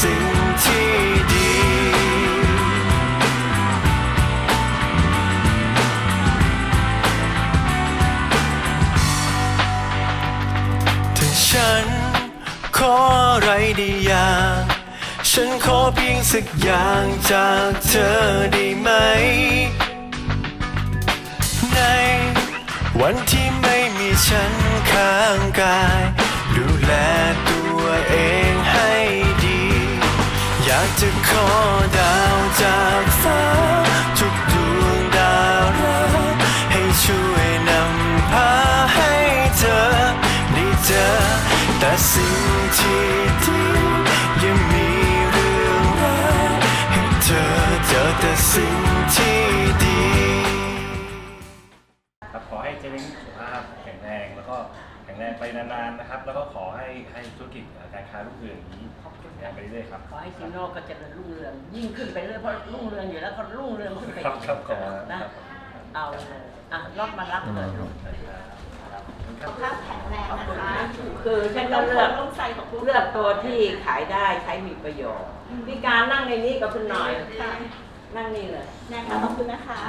สิ่งที่ดี ถ้าฉันขออะไรได้อย่างฉันขอเพียงสักอย่างจากเธอได้ไหม ในวันที่ไม่มีฉันข้างกาย ดูแลตัวเองากจะขอดาวจากฟ้า ทุกดวงดาวรักให้ช่วยนำพาให้เธอได้เจอแต่สิ่งที่ดียังมีเรื่องราให้เธอเจอแต่สิ่งที่ดีครับขอให้เจเล้งสุขภาพแข็งแรงแล้วก็แข็งแรงไปนานๆนะครับ แล้วก็ขอให้ให้ธุรกิจการค้ารุ่งเรืองอย่างนี้ งานไปเรื่อยๆครับขอให้ซีโน่ก็เจริญรุ่งเรือง ยิ่งขึ้นไปเรื่อยเพราะรุ่งเรืองอยู่แล้วก็รุ่งเรืองขึ้นไปครับครับขอบคุณนะ ครับเอาเลยอะรอบมารับเลยลูก สุขภาพแข็งแรงนะคะคือฉันก็เลือกต้องใส่ของลูกเลือกตัวที่ขายได้ใช้มีประโยชน์พี่การนั่งในนี้กับคุณหน่อย ค่ะนั่งนี่เลยนะคะขอบคุณนะคะ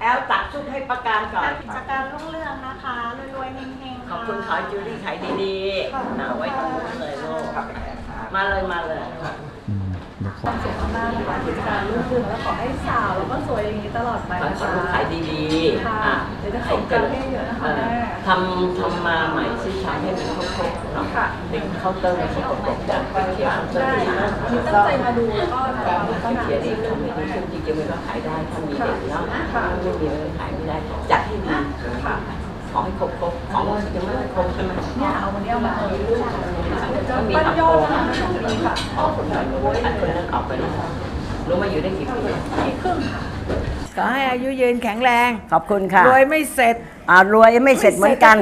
แอลตักชุดให้ประการก่อน กิจการรุ่งเรืองนะคะรวยๆเฮงๆขอบคุณขอให้จิวรี่ขายดีๆเอาไว้ตรงนู้นเลยลูก มาเลยมาเลยสุขภาพนะคะกิจการรุ่งเรืองแล้วขอให้สาวแล้วก็สวยอย่างนี้ตลอดไปขอนะให้คะลูกขายดีๆค่ะอะเดี๋ยวจะส่งการให้เยอะนะคะเออแม่ ทำทำมาใหม่ซิทำให้มันครบๆเนาะค่ะเด็กเคาน์เตอร์มันสกปรกจังไปเขียนได้ค่ะมีตั้งใจมาดูแล้วก็ทำลักษณะเขียนเอดีงเลยทำให้แม่ดีจริงๆมันก็ขายได้ถ้ามีเด็กเนาะค่ะไม่มีมันขายไม่ได้จัดให้ดีค่ะ ขอให้ครบครบๆของยังไม่ครบใช่ไหม เนี่ยเอาวันนี้เอามาเออลูก เดี๋ยวจะมีปั้นทำยโปอรดนะคะดีค่ะออกคนนั้นอันคนนั้นออกไปแล้วรู้มาอยู่ได้กี่ปีปีครึ่งค่ะขอให้อายุยืนแข็งแรงขอบคุณค่ะรวยไม่เสร็จอ่ารวยไม่เสร็จเหมือนกัน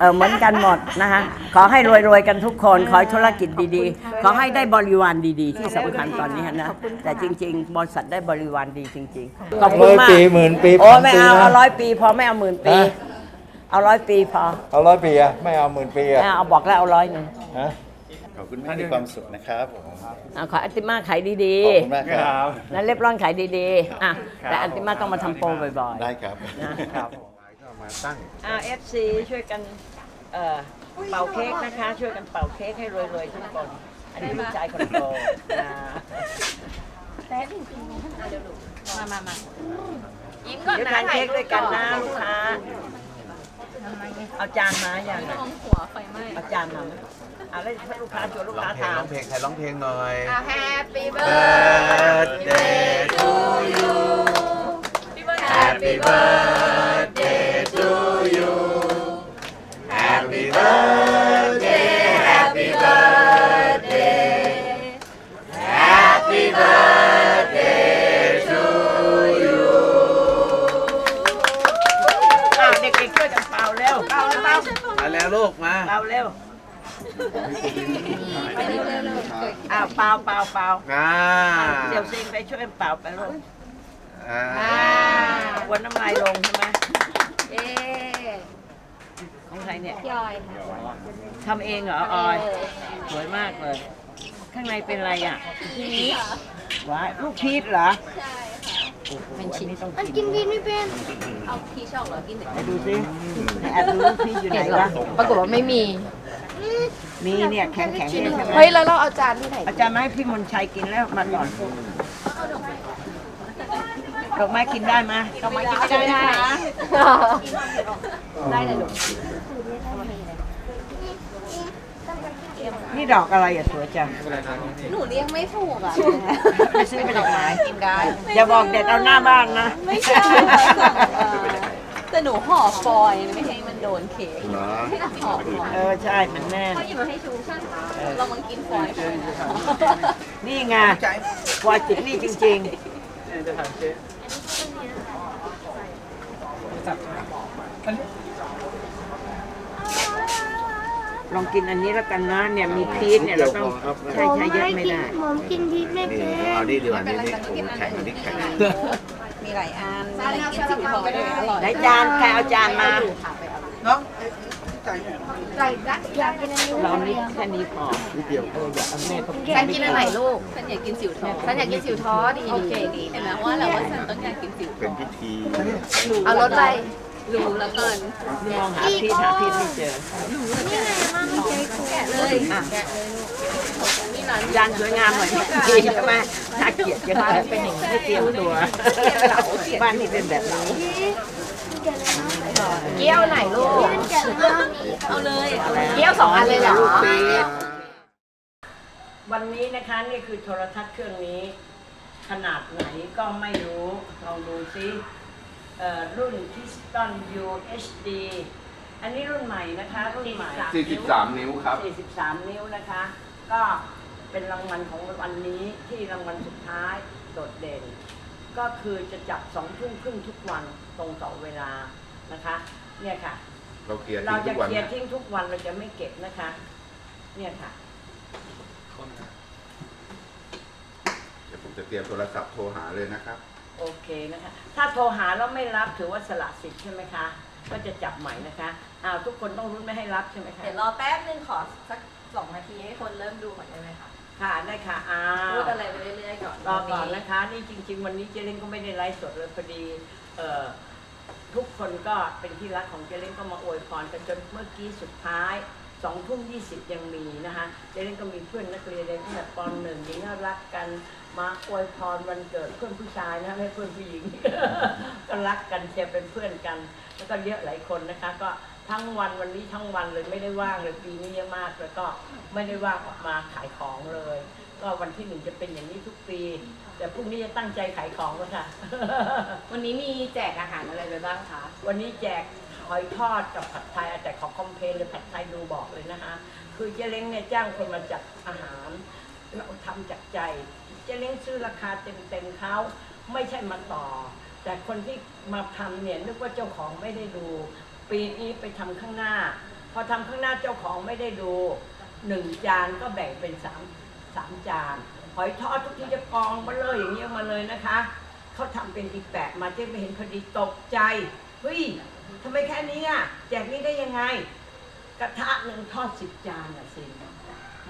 เออเหมือนกันหมดนะคะขอให้รวยๆกันทุกคน ขอให้ธุรกิจดีๆ ขอให้ได้บริวารดีๆ ที่สำคัญตอนนี้นะ แต่จริง ๆ บริษัทได้บริวารดีจริงๆขอบคุณมากปีหมื่นปีโอ้ไม่เอาเอาร้อยปี พอไม่เอาหมื่นปี เอาร้อยปีพอ เอาร้อยปีอะไม่เอาหมื่นปีอะเอาบอกแล้วเอาร้อยหนึ่งฮะ ขอบคุณมากมีความสุขนะครับผมอะขออันติมาขายดีขอบคุณมากครับๆนั้นเรียบร้อยขายดีๆอะแต่อันติมาต้องมาทำโปรบ่อยๆ ได้ครับนะครับมาตั้ง อาเอฟซีช่วยกันเอ่อเป่าเค้กนะคะ ช่วยกันเป่าเค้กให้รวยๆทุกคน อันนี้ลูกชายคนโตนะมามามาเดี๋ยวทานเค้กด้วยกันนะลูกค้า เอาจานมาอย่างน่ะหัวไฟไหม้เอาจานมาไหม เอาแล้วให้ลูกค้าชวนลูกค้าทานร้องเพลงใครร้องเพลงหน่อยแฮปปี้เบิร์ Birthday to you Happy birthday to you Happy birthday Happy birthday Happy birthday to you อ้าวเด็กๆช่วยกันเป่าเร็วเป่าเร็วเป่ามาแล้วลูกมา เป่าเร็ว อ้าวเป่าเป่าเป่าอ่าเดี๋ยวซิงไปช่วยกันเป่าไปลูกอ่าวันน้ำลายลงใช่ไหมเย้ของใครเนี่ยพี่ออยค่ะทำเองเหรอออย สวยมากเลย ข้างในเป็นอะไรอะทีนี้ว้ายลูกพีชเหรอใช่ค่ะเป็นชิ้นนี้ต้องมันกิกินนวีนไม่เป็น เอาพีชออกเหรอกินแต่ไปดูสิไหนแอบดูลูกพีชอยู่ไหนวะปรากฏว่าไม่มี มีเนี่ยแข็งแข็งๆเนี่ยใช่ไหมเฮ้ยแล้วเราเอาจานที่ไหนอาจารย์มาให้พี่มนชัยกินแล้วมาก่อนดอกไม้กินได้ไหมดอกไม้กินได้ได้ได้นะได้เลยลูกนี่ดอกอะไรอะสวยจังหนูเลี้ยงไม่ถูกอะ ไปซื้อไปดอกไม้กินได้ อย่าบอกเด็ดเอาหน้าบ้านนะ ไม่ใช่ แต่หนูห่อฟอยล์ไม่ให้มัน โดนเค้กห่อฟอยล์เออใช่มันแน่นเขาหยิบมาให้ชูช่างเรามันกินฟอยล์นี่ไงวายติดนี่จริงจะถามเจ๊ลองกินอันนี้แล้วกันนะเนี่ยมีพีชเนี่ยเราต้องใช้ใช้เยอะไม่ได้ผมกินพริกไม่นี่เป็นเอานี่ดีกว่านี่นี่ผมแข็งอันนี้แข็งมีหลายอันมีอะไรกินสิบทอด้วยอร่อยได้จานใครเอาจานมา น้องใส่ละอยากกินอันนี้เรานี่แค่นี้พอนิดเดียวเอออย่าเอาแม่ต้องฉันกินอันไหนลูกฉันอยากกินสิวทองฉันอยากกินสิวท้อดีโอเคดีเห็นไหมว่าเราว่าฉันต้องอยากกินสิวทเป็นองพิธีเอารถไปรู้แล้วเกินนี่มองหาพีชหาพีชไม่เจอนี่ไงมาเมื่อกี้กูแกะเลยอะจานสวยงามเหมือนพีชใช่ไหมน่าเกลียดจังเลยเป็นอย่างนี้ไม่เตรียมตัวบ้านนี้เป็นแบบนี้ เกี้ยวไหนลูก เอาเลยเอาเลยเกี้ยวสองอันเลยเหรอ วันนี้นะคะนี่คือโทรทัศน์เครื่องนี้ ขนาดไหนก็ไม่รู้ ลองดูซิเอ่อรุ่น Kiston UHD อันนี้รุ่นใหม่นะคะ รุ่นใหม่ 43 นิ้วครับ 43 นิ้วนะคะ ก็เป็นรางวัลของวันนี้ที่รางวัลสุดท้ายโดดเด่น ก็คือจะจับสองทุ่มครึ่งทุกวันตรงต่อเวลา นะคะ เนี่ยค่ะ เราเกลียร์เราทิ้งจะทุกวันเคลียร์นะทิ้งทุกวันเราจะไม่เก็บนะคะ เนี่ยค่ะเดี๋ยวผมจะเตรียมโทรศัพท์โทรหาเลยนะครับ โอเคนะคะ ถ้าโทรหาแล้วไม่รับถือว่าสละสิทธิ์ใช่ไหมคะ ก็จะจับใหม่นะคะอ้าวทุกคนต้องรุ้นไม่ให้รับใช่ไหมคะ เดี๋ยวรอแป๊บนึงขอสักสองนาทีให้คนเริ่มดูก่อนได้ไหมคะค่ะได้ค่ะอ้าวพูดอะไรไปเรื่อยๆก่อนรอก่อนนะคะ นี่จริง ๆ วันนี้เจเล้งก็ไม่ได้ไลฟ์สดเลยพอดีเอ่อ ทุกคนก็เป็นที่รักของเจเล้งก็มาอวยพรกันจนเมื่อกี้สุดท้ายสองทุ่มยี่สิบยังมีนะคะเจเล้งก็มีเพื่อนนักเรียนตั้งแต่ปหนึ่งนี่น่ารักกันมาอวยพรวันเกิดเพื่อนผู้ชายนะไม่เพื่อนผู้หญิง ก็รักกันเชียร์เป็นเพื่อนกัน แล้วก็เยอะหลายคนนะคะ ก็ทั้งวันวันนี้ทั้งวันเลยไม่ได้ว่างเลยปีนี้เยอะมากแล้วก็ไม่ได้ว่างออกมาขายของเลย ก็วันที่หนึ่งจะเป็นอย่างนี้ทุกปี แต่พรุ่งนี้จะตั้งใจขายของแล้วค่ะ วันนี้มีแจกอาหารอะไรไปบ้างคะ วันนี้แจกหอยทอดกับผัดไทยแต่ขอคอมเพลนเลยผัดไทยดูบอกเลยนะคะ คือเจ๊เล้งเนี่ยจ้างคนมาจัดอาหาร เราทำจากใจเจ๊เล้งซื้อราคาเต็มๆเขาไม่ใช่มาต่อ แต่คนที่มาทำเนี่ยนึกว่าเจ้าของไม่ได้ดู ปีนี้ไปทำข้างหน้า พอทำข้างหน้าเจ้าของไม่ได้ดูหนึ่งจานก็แบ่งเป็นสาม สามจานหอยทอดทุกทีจะกองมาเลยอย่างเงี้ยมาเลยนะคะเขาทำเป็นอีแปะมาเจ๊ไปเห็นพอดีตกใจเฮ้ยทำไมแค่นี้อะแจกนี้ได้ยังไง กระทะหนึ่งทอดสิบจานอะสิ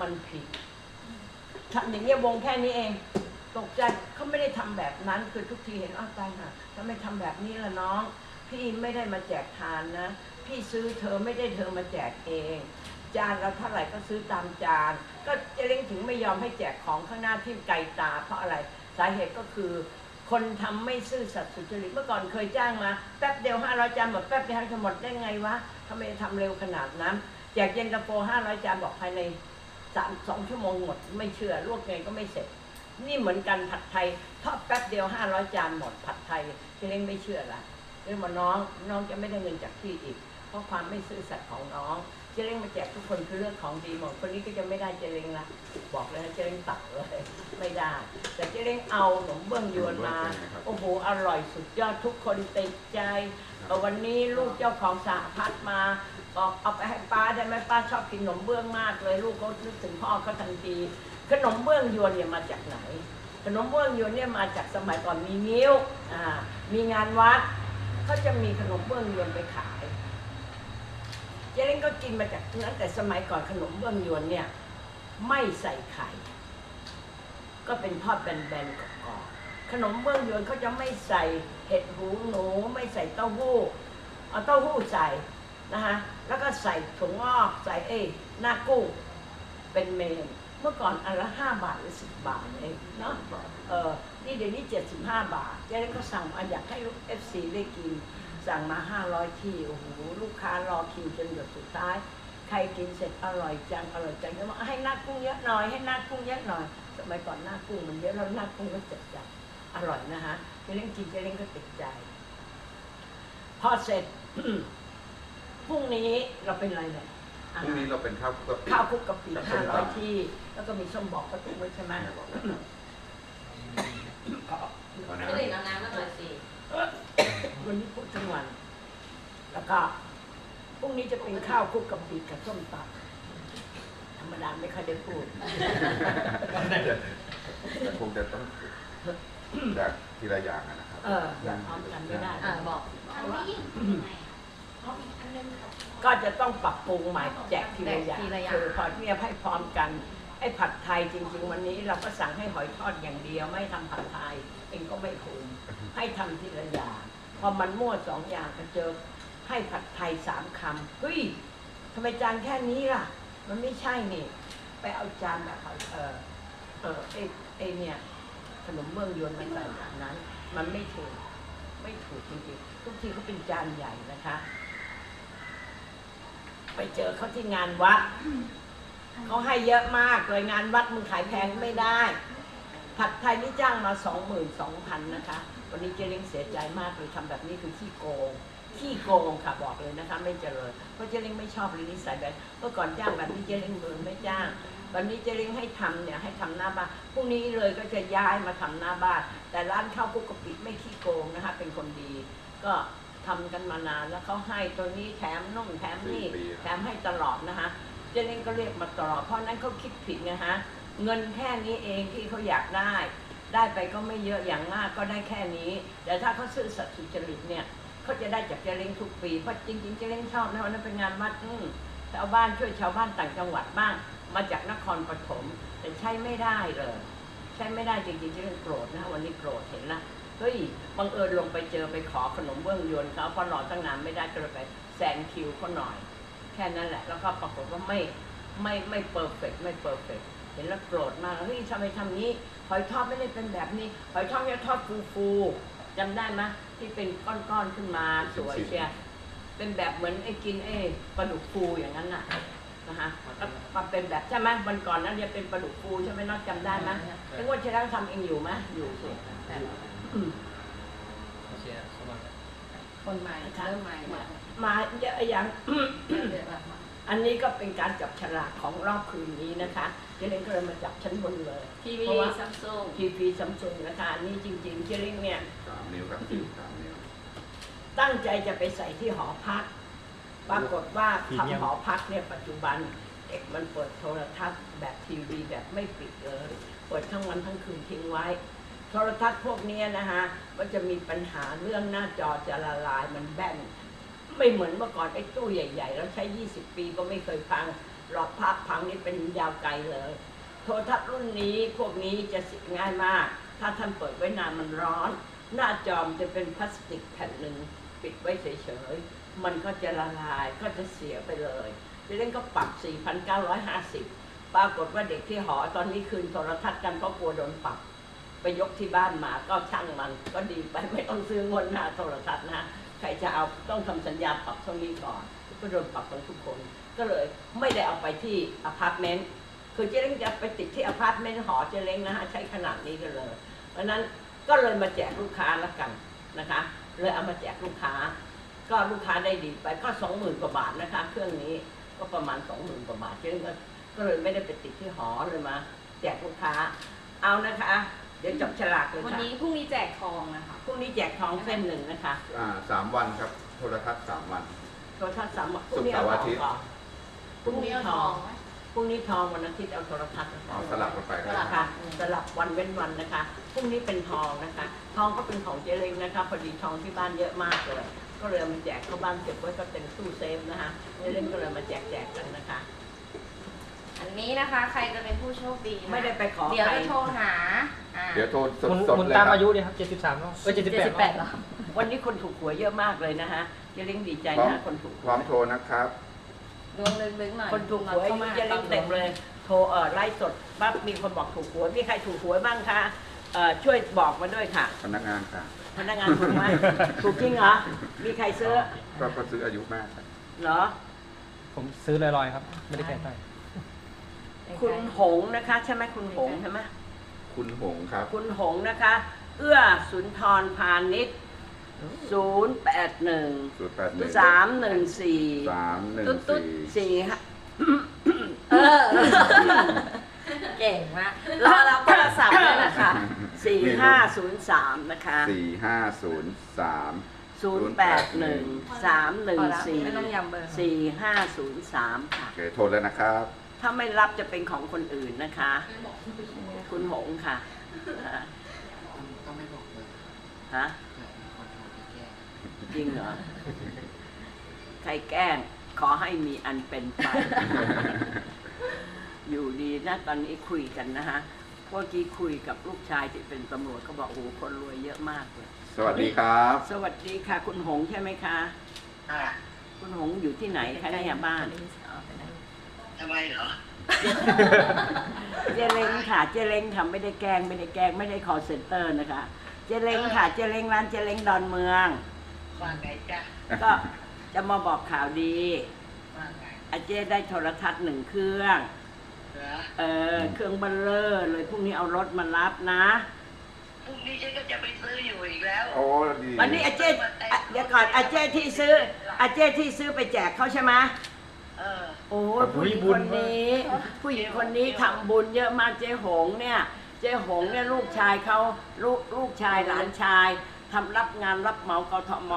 มันผิดทำอย่างเงี้ยวงแค่นี้เอง ตกใจเขาไม่ได้ทำแบบนั้น คือทุกทีเห็นอ้าวตายห่ะทำไมทำแบบนี้ล่ะน้อง พี่ไม่ได้มาแจกทานนะ พี่ซื้อเธอไม่ได้เธอมาแจกเอง จานเราเท่าไหร่ก็ซื้อตามจาน ก็เจเล้งถึงไม่ยอมให้แจกของข้างหน้าที่ไกลตาเพราะอะไร สาเหตุก็คือ คนทำไม่ซื่อสัตย์สุจริตเมื่อก่อนเคยจ้างมาแป๊บเดียวห้าร้อยจานหมดแป๊บเดียวจะหมดได้ไงวะทำไมทำเร็วขนาดนั้นแจกเย็นตาโฟห้าร้อยจานบอกภายในสามสองชั่วโมงหมด ไม่เชื่อลวกไงก็ไม่เสร็จ นี่เหมือนกันผัดไทยทอดแป๊บเดียวห้าร้อยจานหมดผัดไทยเจเล้งไม่เชื่อละเรื่องมาน้องน้องจะไม่ได้เงินจากพี่อีก เพราะความไม่ซื่อสัตย์ของน้อง เจเล้งมาแจกทุกคนคือเรื่องของดีหมดคนนี้ก็จะไม่ได้เจเล้งละบอกเลยนะเจเล้งตัดเลยไม่ได้ แต่เจเล้งเอาขนมเบื้องยวนมา โอ้โหอร่อยสุดยอดทุกคนติดใจเอ่อวันนี้ลูกเจ้าของสหพัฒน์มาบอกเอาไปให้ป้าได้ไหมป้าชอบกินขนมเบื้องมากเลยลูกเขานึกถึงพ่อเขาทันทีขนมเบื้องยวนเนี่ยมาจากไหน ขนมเบื้องยวนเนี่ยมาจากสมัยก่อนมีนิ้วอ่ามีงานวัดเขาจะมีขนมเบื้องยวนไปขายเจเล้งก็กินมาจากนั้นแต่สมัยก่อนขนมเบื้องยวนเนี่ย ไม่ใส่ไข่ ก็เป็นทอดแบนๆกรอบๆขนมเบื้องยวนเขาจะไม่ใส่เห็ดหูหนูไม่ใส่เต้าหู้เอาเต้าหู้ใส่นะคะแล้วก็ใส่ถั่วงอกใส่เอ้หน้ากุ้งเป็นเมนเมื่อก่อนอันละห้าบาทหรือสิบบาทเองเนาะเออนี่เดี๋ยวนี้เจ็ดสิบห้าบาทเจเล้งก็สั่งอยากให้ลูกเอฟซีได้กิน สั่งมาห้าร้อยที่โอ้โหลูกค้ารอคิวจนหยดสุดท้าย ใครกินเสร็จอร่อยจังอร่อยจังก็บอกให้หน้ากุ้งเยอะหน่อยให้หน้ากุ้งเยอะหน่อยสมัยก่อนหน้ากุ้งมันเยอะแล้วหน้ากุ้งก็จัดจัดอร่อยนะฮะเจเล้งกินเจเล้งก็ติดใจ พอเสร็จพรุ่งนี้เราเป็นอะไรเนี่ยพรุ่งนี้เราเป็นข้าวคลุกกะปิข้าวคลุกกะปิกับส้ห้ามร้อยตำที่ แล้วก็มีส้มบอกประตูไว้ใช่ไหมแม่บอกแล้วครับเอานะไม่ได้น้ำน้ำมาหน่อยสิ วันนี้พูดทั้งวัน แล้วก็พรุ่งนี้จะเป็นข้าวคลุกกับปีกกับส้มตำธรรมดาไม่ค่อยได้พูด แต่คงจะต้องแจกทีละอย่างอะนะครับ เอออย่างพร้อมกันไม่ได้ อ่าบอกก็จะต้องปรับปรุงใหม่แจกทีละอย่างแจกทีละอย่าง คือพอเทียบให้พร้อมกันไอ้ผัดไทยจริง ๆ วันนี้เราก็สั่งให้หอยทอดอย่างเดียว ไม่ทำผัดไทยเองก็ไม่คุ้มให้ทำทีละอย่าง พอมันมั่วสองอย่างก็เจอให้ผัดไทยสามคำเฮ้ยทำไมจานแค่นี้ล่ะ มันไม่ใช่นี่ ไปเอาจานแบบเออเออไอไอเนี่ยขนมเมืองยวนมาใส่แบบนั้น มันไม่ถูก ไม่ถูกจริงๆทุกทีเขาเป็นจานใหญ่นะคะ ไปเจอเขาที่งานวัดเขาให้เยอะมากเลยงานวัดมึงขายแพงไม่ได้ ผัดไทยนี่จ้างมาสองหมื่นสองพันนะคะ วันนี้เจเล้งเสียใจมากเลยทำแบบนี้คือขี้โกงขี้โกงค่ะบอกเลยนะคะ ไม่เจริญเพราะเจเล้งไม่ชอบเลยนิสัยแบบเมื่อก่อนจ้างแบบนี้เจเล้งเบิร์ไม่จ้าง วันนี้เจเล้งให้ทำเนี่ยให้ทำหน้าบ้านพรุ่งนี้เลยก็จะย้ายมาทำหน้าบ้าน แต่ร้านข้าวคุกกะปิไม่ขี้โกงนะคะเป็นคนดี ก็ทำกันมานานแล้วเขาให้ตัวนี้แถมนุ่มแถมนี่สี่ปีแถมให้ตลอดนะคะเจเล้งก็เรียกมาตลอดเพราะนั้นเขาคิดผิดไงฮะเงินแค่นี้เองที่เขาอยากได้ ได้ไปก็ไม่เยอะอย่างมากก็ได้แค่นี้ แต่ถ้าเขาซื่อสัตย์สุจริตเนี่ยเขาจะได้จากเจเล้งทุกปีเพราะจริงๆเจเล้งชอบนะวันนั้นเป็นงานวัดอืชาวบ้านช่วยชาวบ้านต่างจังหวัดบ้าง มาจากนครปฐมแต่ใช้ไม่ได้เลยใช้ไม่ได้จริงๆเจเล้งโกรธนะวันนี้โกรธเห็นละเฮ้ยบังเอิญลงไปเจอไปขอขนมเบื้องยวนเขาเพอรอตั้งนานไม่ได้ก็เลยไปแซงคิวเขาหน่อย แค่นั้นแหละ แล้วก็ปรากฏว่าไม่ไม่ไม่เ e อร์เฟกไม่เ e อร์เฟก ห็นแล้วโกรธมากเฮ้ยทำไมทำนี้หอยทอดไม่ได้เป็นแบบนี้หอยทอดจะทอดฟูฟูๆจำได้ไหมที่เป็นก้อนๆขึ้นมาสวยเชียร์เป็นแบบเหมือนไอ้กินไอ้ปลาดุกฟูอย่างนั้นน่ะนะคะแล้วมาเป็นแบบใช่ไหมวันก่อนนั้นจะเป็นปลาดุกฟูใช่ไหมน้องจำได้ไหมไอ้งวดที่แล้วทำเองอยู่ไหมอยู่สิอืมคนใหม่เริ่มใหม่มามาเยอะอย่างเดี๋ยวแบบอันนี้ก็เป็นการจับฉลากของรอบคืนนี้นะคะ เจเล้งก็เลยมาจับชั้นบนเลย ทีวีเพราะว่า ซัมซุงทีวีซัมซุงนะคะอันนี้จริงๆเจเล้งเนี่ย สามนิ้วครับสี่สามนิ้วตั้งใจจะไปใส่ที่หอพัก ปรากฏว่าทำหอพักเนี่ยปัจจุบันเด็กมันเปิดโทรทัศน์แบบทีวีแบบไม่ปิดเลย เปิดทั้งวันทั้งคืนทิ้งไว้ โทรทัศน์พวกเนี้ยนะคะมันจะมีปัญหาเรื่องหน้าจอจะละลายมันแบน ไม่เหมือนเมื่อก่อนไอ้ตู้ใหญ่ๆแล้วใช้ 20 ปีก็ไม่เคยพัง หลอดพักพังนี่เป็นยาวไกลเลย โทรทัศน์รุ่นนี้พวกนี้จะสียง่ายมาก ถ้าท่านเปิดไว้นานมันร้อน หน้าจอมนจะเป็นพลาสติกแผ่นหนึ่งปิดไว้เฉยๆ มันก็จะละลายก็จะเสียไปเลยดิเล่นก็ปรับ 4,950 ปรากฏว่าเด็กที่หอตอนนี้คืนโทรทัศน์กันก็กลัวโดนปรับ ไปยกที่บ้านมาก็ช่างมัน ก็ดีไปไม่ต้องซื้องวดหน้าโทรทัศน์นะ ใครจะเอาต้องทำสัญญาปรับเท่านี้ก่อน ก็โดนปรับกันทุกคน ก็เลยไม่ได้เอาไปที่อพาร์ตเมนต์คือเจ๊เล้งจะไปติดที่อพาร์ตเมนต์หอเจ๊เล้งนะฮะใช้ขนาดนี้กันเลยเพราะนั้นก็เลยมาแจกลูกค้าละกันนะคะ เลยเอามาแจกลูกค้า ก็ลูกค้าได้ดีไปก็สองหมื่นกว่าบาทนะคะ เครื่องนี้ก็ประมาณสองหมื่นกว่าบาทเจ๊เล้งก็ก็เลยไม่ได้ไปติดที่หอเลยมาแจกลูกค้าเอานะคะ เดี๋ยวจับฉลากเลยวันค่ะนี้พรุ่งนี้แจกทองนะคะ พรุ่งนี้แจกทองเส้นหนึ่งนะคะอ่าสามวันครับ โทรทัศน์สามวัน โทรทัศน์สามพศุรุ่งกร์นี้เอาเสาร์ทอาองทิตย์ก่อนพรุ่งนี้เอาทองไหมพรุ่งนี้ทองวันอาทิตย์เอาโทรทัศน์นะคะอ๋อสลับกันไปก็ได้ ค่ะสลับวันเว้นวันนะคะพรุ่งนี้เป็นทองนะคะ ทองก็เป็นของเจเล้งนะคะพอดีทองที่บ้านเยอะมากเลย ก็เลยเอามาแจกเข้าบ้านเก็บไว้ก็เป็นตู้เซฟนะคะเจเล้งก็เลยมาแจกแจกกันนะคะ อันนี้นะคะ ใครจะเป็นผู้โชคดีนะไม่ได้ไปขอเดี๋ยวใครจะโทรหาอ่าเดี๋ยวโทรสหมุนดหมุๆนเลยตามครับอายุเนี่ยครับ 73รอบเอ้ยเจ็ด78สิบแปดเหรอวันนี้คนถูกหวยเยอะมากเลยนะคะเจเล้งดีใจพร้อมนะคนถูกหพร้อวมยโทรนะครับ ดวงลึกๆหน่อยคนถูกหวยเข้ามาเจเล้งเต็มเลย โทรเอ่อไล่สดปั๊บมีคนบอกถูกหวยมีใครถูกหวยบ้างคะเอ่อช่วยบอกมาด้วยค่ะ พนักงานค่ะ พนักงานถูกไหมถูกจริงเหรอมีใครซื้อก็ก็ซื้ออายุมากครับเหรอผมซื้อลอยๆครับ ไม่ได้แก้ใต้ คุณหงส์นะคะ ใช่ไหมคุณหงส์ใช่ไหมคุณหงครับ คุณหงส์นะคะ เอื้อสุนทรพาณิชย์ศูนย์แปดหนึ่งศูนย์แปดหนึ่งสามหนึ่งสี่สามหนึ่งตุ๊ดสี่สี่ฮะเออเก่งมากรอรับโทรศัพท์ด้วยนะคะสี่ห้าศูนย์สามนะคะสี่ห้าศูนย์สามศูนย์แปดหนึ่งสามหนึ่งสี่ไม่ต้องย้ำเบอร์สี่ห้าศูนย์สามค่ะ โอเคโทรแล้วนะครับ ถ้าไม่รับจะเป็นของคนอื่นนะคะ คุณหงค่ะฮะจริงเหรอ ใครแกล้งขอให้มีอันเป็นไป อยู่ดีนะตอนนี้คุยกันนะฮะเมื่อกี้คุยกับลูกชายที่เป็นตำรวจเขาบอกโอ้โหคนรวยเยอะมากเลย สวัสดีครับ สวัสดีค่ะ คุณหงใช่ไหมคะคุณหงอยู่ที่ไหนคะเนี่ยบ้าน ทำไมเหรอเจเล้งค่ะเจเล้งค่ะไม่ได้แกล้งไม่ได้แกล้งไม่ได้คอเซ็นเตอร์นะคะ เจเล้งค่ะเจเล้งร้านเจเล้งดอนเมือง ว่าไงจ๊ะก็จะมาบอกข่าวดีว่าไงอาเจได้โทรทัศน์หนึ่งเครื่อง เหรอเออเครื่องเบัลเลอร์เลยพรุ่งนี้เอารถมารับนะ พรุ่งนี้ฉันก็จะไปซื้ออยู่อีกแล้วโอ้ดีวันนี้อาเจอะเดี๋ยวก่อนอาเจที่ซื้ออาเจที่ซื้อไปแจกเขาใช่ไหม เออ โอ้ยผู้หญิงคนนี้ ผู้หญิงคนนี้ทำบุญเยอะมากเจ๊หงเนี่ย เจ๊หงเนี่ยลูกชายเขาลูกลูกชายหลานชายทำรับงานรับเหมากทม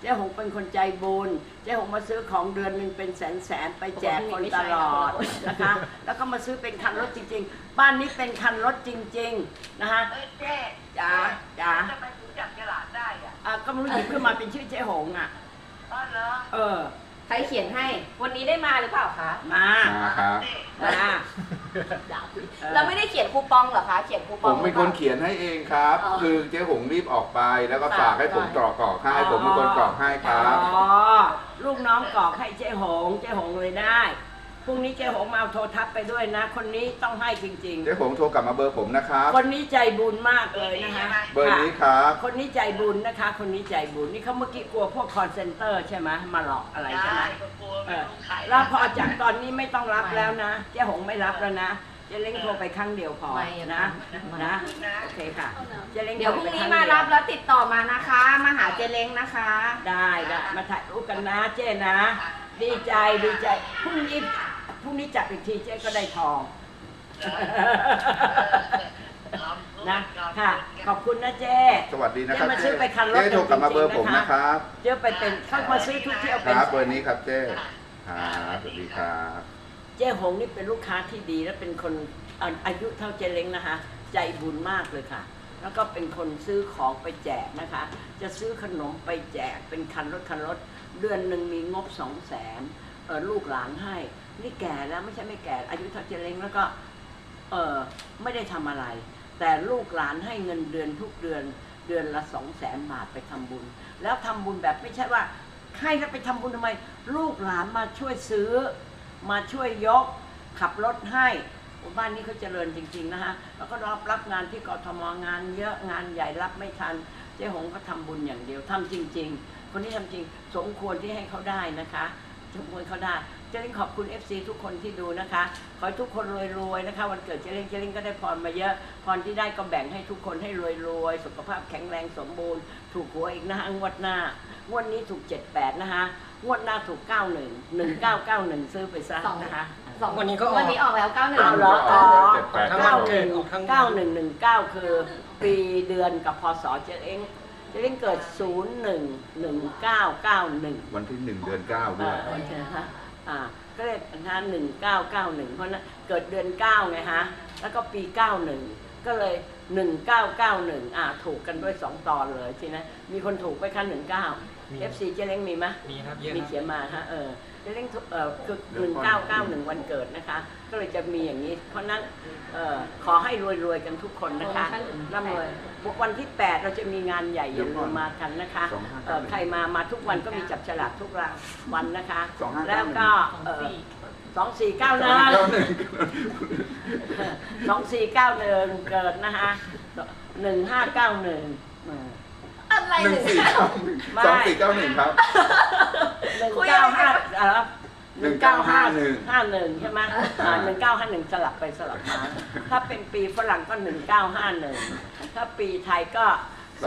เจ๊หงเป็นคนใจบุญเจ๊หงมาซื้อของเดือนหนึ่งเป็นแสนแสนๆไปแจกคนตลอดนะคะ แล้วก็มาซื้อเป็นคันรถจริง ๆ บ้านนี้เป็นคันรถจริง ๆนะคะ เออเจ๊จ๋าจ๋า ทำไมถึงจับฉลากได้อะอะก็ไม่รู้หยิบขึ้นมาเป็นชื่อเจ๊หงอะ อ๋อเหรอเออใค รเขียนให้ วันนี้ได้มาหรือเปล่าคะ มา มาครับนี่มา เราไม่ได้เขียนคูปองเหรอคะ เขียนคูปผองมเป็นคนเขียนให้เองครับ อ๋อคือเจ๊หงรีบออกไป แล้วก็ฝากให้ผมกรอกกรอกให้ผมเป็นคนกรอกให้ครับอ๋อลูกน้องกรอกให้เจ๊หง เจ๊หงเลยได้ พรุ่งนี้เจ๊หงมาเอาโทรทัศน์ไปด้วยนะ คนนี้ต้องให้จริง เจ๊หงโทรกลับมาเบอร์ผมนะครับ ๆ คนนี้ใจบุญมากเลยนะคะเบอร์นี้ครับ คนนี้ใจบุญนะคะ คนนี้ใจบุญนี่เขาเมื่อกี้กลัวพวกคอนเซนเตอร์ใช่ไหมมาหลอกอะไรใช่ไหมได้ก็กลัวเอไม่อรู้ใครแล้วพอจากตอนนี้ไม่ต้องรับแล้วนะ เจ๊หงไม่รับแล้วนะ เจ๊เล้งโทรไปครั้งเดียวพอไม่อะนะ ไม่ นะ โอเคค่ะ เจ๊เล้งเดี๋ยวโทพรุ่งไปนี้คงมาเดียรับแล้วติดต่อมานะคะ มาหาเจเล้งนะคะ ได้ได้มาถ่ายรูปกันนะ เจ๊นะ ดีใจดีใจ พรุ่งนี้ พรุ่งนี้จับอีกทีเจ๊ก็ได้ทองนะค่ะ ขอบคุณนะเจ๊สวัสดีนะครับเจ๊มาซื้อไปคันรถเจ๊โทรกลับมาเบอร์ผมนะครับเจ๊ไปเป็นเข้ามาซื้อทุกเที่ยวคเป็นรับเบอร์นี้ครับเจ๊ครับสวัสดีครับ เจ๊หงนี่เป็นลูกค้าที่ดีและเป็นคนอาอายุเท่าเจ๊เล้งนะคะ ใจบุญมากเลยค่ะ แล้วก็เป็นคนซื้อของไปแจกนะคะ จะซื้อขนมไปแจกเป็นคันรถคันรถ เดือนหนึ่งมีงบสองแสน ลูกหลานให้ นี่แก่แล้วไม่ใช่ไม่แก่ อายุเท่าเจเล้งแล้วก็เออไม่ได้ทำอะไร แต่ลูกหลานให้เงินเดือนทุกเดือนเดือนละสองแสนบาทไปทำบุญ แล้วทำบุญแบบไม่ใช่ว่าให้แล้วไปทำบุญทำไม ลูกหลานมาช่วยซื้อ มาช่วยยก ขับรถให้บ้านนี้เขาเจริญจริง ๆ นะคะแล้วก็รับรับงานที่กทมงานเยอะงานใหญ่รับไม่ทัน เจ๊หงก็ทำบุญอย่างเดียวทำจริง ๆ คนที่ทำจริงสมควรที่ให้เขาได้นะคะ สมควรเขาได้เจริญขอบคุณ FC ทุกคนที่ดูนะคะ ขอให้ทุกคนรวยๆนะคะ วันเกิดเจริญเจริญก็ได้พรมาเยอะ พรที่ได้ก็แบ่งให้ทุกคนให้รวยๆ สุขภาพแข็งแรงสมบูรณ์ ถูกหวยอีกนะคะงวดหน้างวดนี้ถูก 78 นะคะงวดหน้าถูก 91 1991 ซื้อไปซะนะคะ สองวันนี้ก็ออก วันนี้ออกแล้วเก้าหนึ่ง เอาเหรออ๋อเจ็ดแปด ทั้งวัเก้านหเกินึ่ดงออกทั้งเก้าหนึ่งหนึ่งเก้าคือปีเดือนกับพศเจริญ เจริญเกิด 011991วันที่หนึ่งเดือนเก้าด้วย อ่าโอเคฮะอ่าก็เลยนะหนึ่งเก้าเก้าหนึ่งเพราะนั้นเกิดเดือนเก้าไงฮะ แล้วก็ปีเก้าหนึ่งก็เลยหนึ่งเก้าเก้าหนึ่งอ่าถูกกันด้วยสองตอนเลยทีนะ มีคนถูกไปคันหนึ่งเก้า มีเอฟซีเจเล้งมีไหมมีครับเยอะมีครับเขียนมาฮะเออเจเล้งถูกเอ่อคือหนึ่งเก้าเก้าหนึ่งวันเกิดนะคะ ก็เลยจะมีอย่างนี้ เพราะนั้นเอ่อขอให้รวยๆกันทุกคนนะคะร่ำรวยวันที่ 8 เราจะมีงานใหญ่อย่าลืมมากันนะคะสองห้าเอ่เก้าอหนึ่ง ใครมามาทุกวันก็มีจับฉลากทุกรางวันนะคะ สองห้าแล้เก้าวหนึ่งก็เอ่อสองสี่เก้าหนึ่งเก้าหนึ่ง สองสี่เก้าหนึ่งเกิดนะคะหนึ่งห้าเก้าหนึ่ง อะไรหนึ่งสี่เก้าหนึ่งสองสี่เก้าหนึ่งครับ หนึ่งเก้าห้าเออหนึ่งเก้าห้า1951ห้าหนึ่งใช่ไหมหนึ่งเก้าห้าหนึ่งสลับไปสลับมา ถ้าเป็นปีฝรั่งก็หนึ่งเก้าห้าหนึ่งถ้าปีไทยก็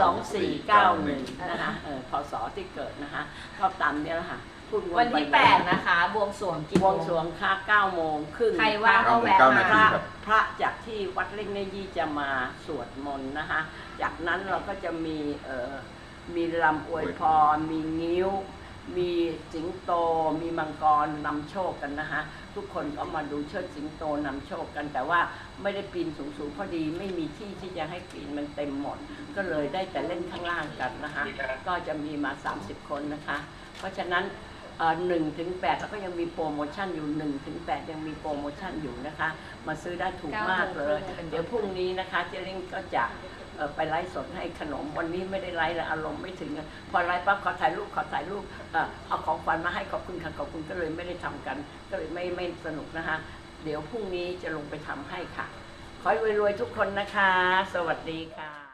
สองสี่เก้าหนึ่งนะคะเออพศที่เกิดนะคะก็ตามเนี้ยแหละค่ะพูดวันที่ไปแปดนะคะ บวงสรวงกี่บโมวงง สรวงค่ะเก้าโมงครึ่งใครว่างก็แวะเก้ามานาพทีระครับ พระจากที่วัดเล็กเนยี่จะมาสวดมนต์นะคะ จากนั้นเราก็จะมีเอ่อมีลำอวยพร มีงิ้ว มีสิงโต มีมังกรนำโชคกันนะคะทุกคนก็มาดูเชิดสิงโตนำโชคกัน แต่ว่าไม่ได้ปีนสูงๆพอดีไม่มีที่ที่จะให้ปีนมันเต็มหมด ก็เลยได้แต่เล่นข้างล่างกันนะคะก็จะมีมา 30 คนนะคะ เพราะฉะนั้น หนึ่งถึงแปดแล้วก็ยังมีโปรโมชั่นอยู่หนึ่งถึงแปดยังมีโปรโมชั่นอยู่นะคะ มาซื้อได้ถูกมากเลย เดี๋ยวพรุ่งนี้นะคะเจเล้งก็จะเอ่อไปไลฟ์สดให้ขนมวันนี้ไม่ได้ไลฟ์แล้วอารมณ์ไม่ถึงอะพอไลฟ์ปั๊บขอถ่ายรูปขอถ่ายรูปเอ่อเอาของขวัญมาให้ขอบคุณค่ะขอบคุณก็เลยไม่ได้ทำกัน ก็เลยไม่ไม่สนุกนะคะ เดี๋ยวพรุ่งนี้จะลงไปทำให้ค่ะ ขอให้รวยๆทุกคนนะคะ สวัสดีค่ะ